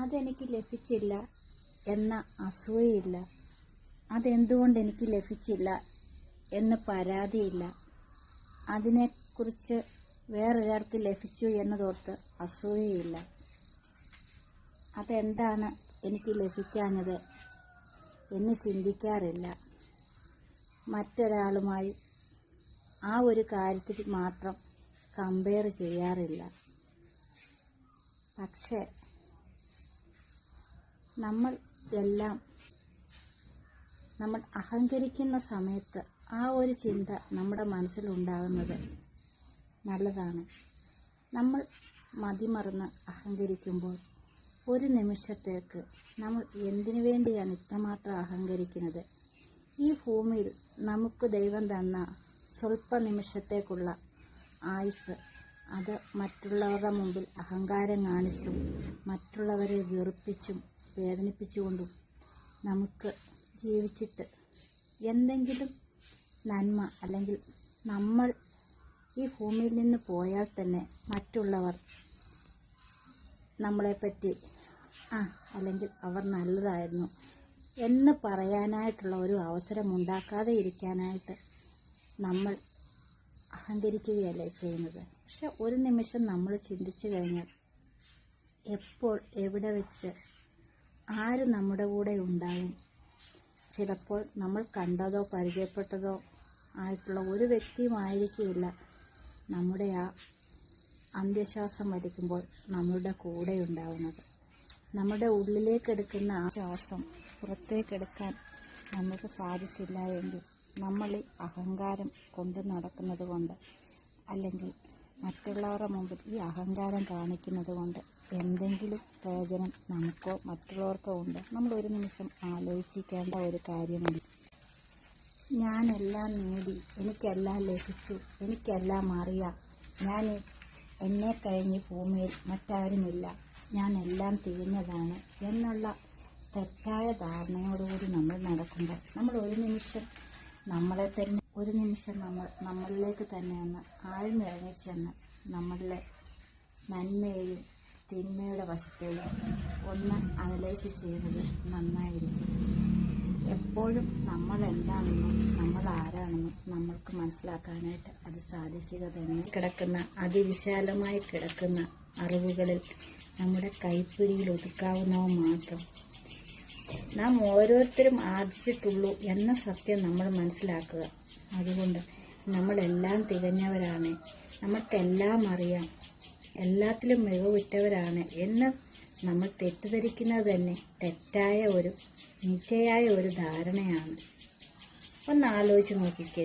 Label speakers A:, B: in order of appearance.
A: അതെനിക്ക് ലഭിച്ചില്ല എന്ന അസൂയയില്ല. അതെന്തുകൊണ്ട് എനിക്ക് ലഭിച്ചില്ല എന്ന് പരാതിയില്ല. അതിനെക്കുറിച്ച് വേറൊരാൾക്ക് ലഭിച്ചു എന്നതോർത്ത് അസൂയയില്ല. അതെന്താണ് എനിക്ക് ലഭിക്കാഞ്ഞത് എന്ന് ചിന്തിക്കാറില്ല. മറ്റൊരാളുമായി ആ ഒരു കാര്യത്തിൽ മാത്രം കമ്പയർ ചെയ്യാറില്ല. പക്ഷേ നമ്മൾ എല്ലാം നമ്മൾ അഹങ്കരിക്കുന്ന സമയത്ത് ആ ഒരു ചിന്ത നമ്മുടെ മനസ്സിലുണ്ടാകുന്നത് നല്ലതാണ്. നമ്മൾ മതിമറന്ന് അഹങ്കരിക്കുമ്പോൾ ഒരു നിമിഷത്തേക്ക് നമ്മൾ എന്തിനു വേണ്ടിയാണ് ഇത്രമാത്രം അഹങ്കരിക്കുന്നത്? ഈ ഭൂമിയിൽ നമുക്ക് ദൈവം തന്ന സ്വല്പ നിമിഷത്തേക്കുള്ള ആയുസ് അത് മറ്റുള്ളവരുടെ മുമ്പിൽ അഹങ്കാരം കാണിച്ചും മറ്റുള്ളവരെ വെറുപ്പിച്ചും വേദനിപ്പിച്ചുകൊണ്ടും നമുക്ക് ജീവിച്ചിട്ട് എന്തെങ്കിലും നന്മ അല്ലെങ്കിൽ നമ്മൾ ഈ ഭൂമിയിൽ നിന്ന് പോയാൽ തന്നെ മറ്റുള്ളവർ നമ്മളെപ്പറ്റി ആ അല്ലെങ്കിൽ അവർ നല്ലതായിരുന്നു എന്ന് പറയാനായിട്ടുള്ള ഒരു അവസരം ഉണ്ടാക്കാതെ ഇരിക്കാനായിട്ട് നമ്മൾ അഹങ്കരിക്കുകയല്ലേ ചെയ്യുന്നത്. പക്ഷെ ഒരു നിമിഷം നമ്മൾ ചിന്തിച്ചു കഴിഞ്ഞാൽ എപ്പോൾ എവിടെ വെച്ച് ആര് നമ്മുടെ കൂടെ ഉണ്ടാവും? ചിലപ്പോൾ നമ്മൾ കണ്ടതോ പരിചയപ്പെട്ടതോ ആയിട്ടുള്ള ഒരു വ്യക്തിയുമായിരിക്കില്ല നമ്മുടെ ആ അന്ത്യശ്വാസം വലിക്കുമ്പോൾ നമ്മളുടെ കൂടെ ഉണ്ടാവുന്നത്. നമ്മുടെ ഉള്ളിലേക്കെടുക്കുന്ന ആ ശ്വാസം പുറത്തേക്കെടുക്കാൻ നമുക്ക് സാധിച്ചില്ല എങ്കിൽ നമ്മൾ ഈ അഹങ്കാരം കൊണ്ട് നടക്കുന്നത് കൊണ്ട് അല്ലെങ്കിൽ മറ്റുള്ളവരുടെ മുമ്പിൽ ഈ അഹങ്കാരം കാണിക്കുന്നത് കൊണ്ട് എന്തെങ്കിലും പ്രയോജനം നമുക്കോ മറ്റുള്ളവർക്കോ ഉണ്ട് നമ്മൾ ഒരു നിമിഷം ആലോചിക്കേണ്ട ഒരു കാര്യമുണ്ട്. ഞാനെല്ലാം നേടി എനിക്കെല്ലാം ലഭിച്ചു എനിക്കെല്ലാം അറിയാം. ഞാൻ എന്നെ കഴിഞ്ഞ് ഭൂമിയിൽ മറ്റാരുമില്ല. ഞാൻ എല്ലാം തിരിഞ്ഞതാണ് എന്നുള്ള തെറ്റായ ധാരണയോടുകൂടി നമ്മൾ നടക്കുമ്പോൾ നമ്മൾ ഒരു നിമിഷം നമ്മളെ തന്നെ ഒരു നിമിഷം നമ്മൾ നമ്മളിലേക്ക് തന്നെ ഒന്ന് ആഴ്ന്നിറങ്ങിച്ചെന്ന് നമ്മളിലെ നന്മയെയും തിന്മയുടെ വശത്തെയും ഒന്ന് അനലൈസ് ചെയ്യുന്നത് നന്നായിരിക്കും. എപ്പോഴും നമ്മൾ എന്താണെന്നും നമ്മൾ ആരാണെന്നും നമ്മൾക്ക് മനസ്സിലാക്കാനായിട്ട് അത് സാധിക്കുക തന്നെ. കിടക്കുന്ന അതിവിശാലമായി കിടക്കുന്ന അറിവുകളിൽ നമ്മുടെ കൈപ്പിടിയിൽ ഒതുക്കാവുന്നവ മാത്രം നാം ഓരോരുത്തരും ആർജിച്ചിട്ടുള്ളൂ എന്ന സത്യം നമ്മൾ മനസ്സിലാക്കുക. അതുകൊണ്ട് നമ്മളെല്ലാം തികഞ്ഞവരാണ്. നമുക്കെല്ലാം അറിയാം. എല്ലാത്തിലും മികവുറ്റവരാണ് എന്ന് നമ്മൾ തെറ്റിദ്ധരിക്കുന്നത് തന്നെ തെറ്റായ ഒരു മിഥ്യയായ ഒരു ധാരണയാണ്. ഒന്ന് ആലോചിച്ച് നോക്കിക്കേ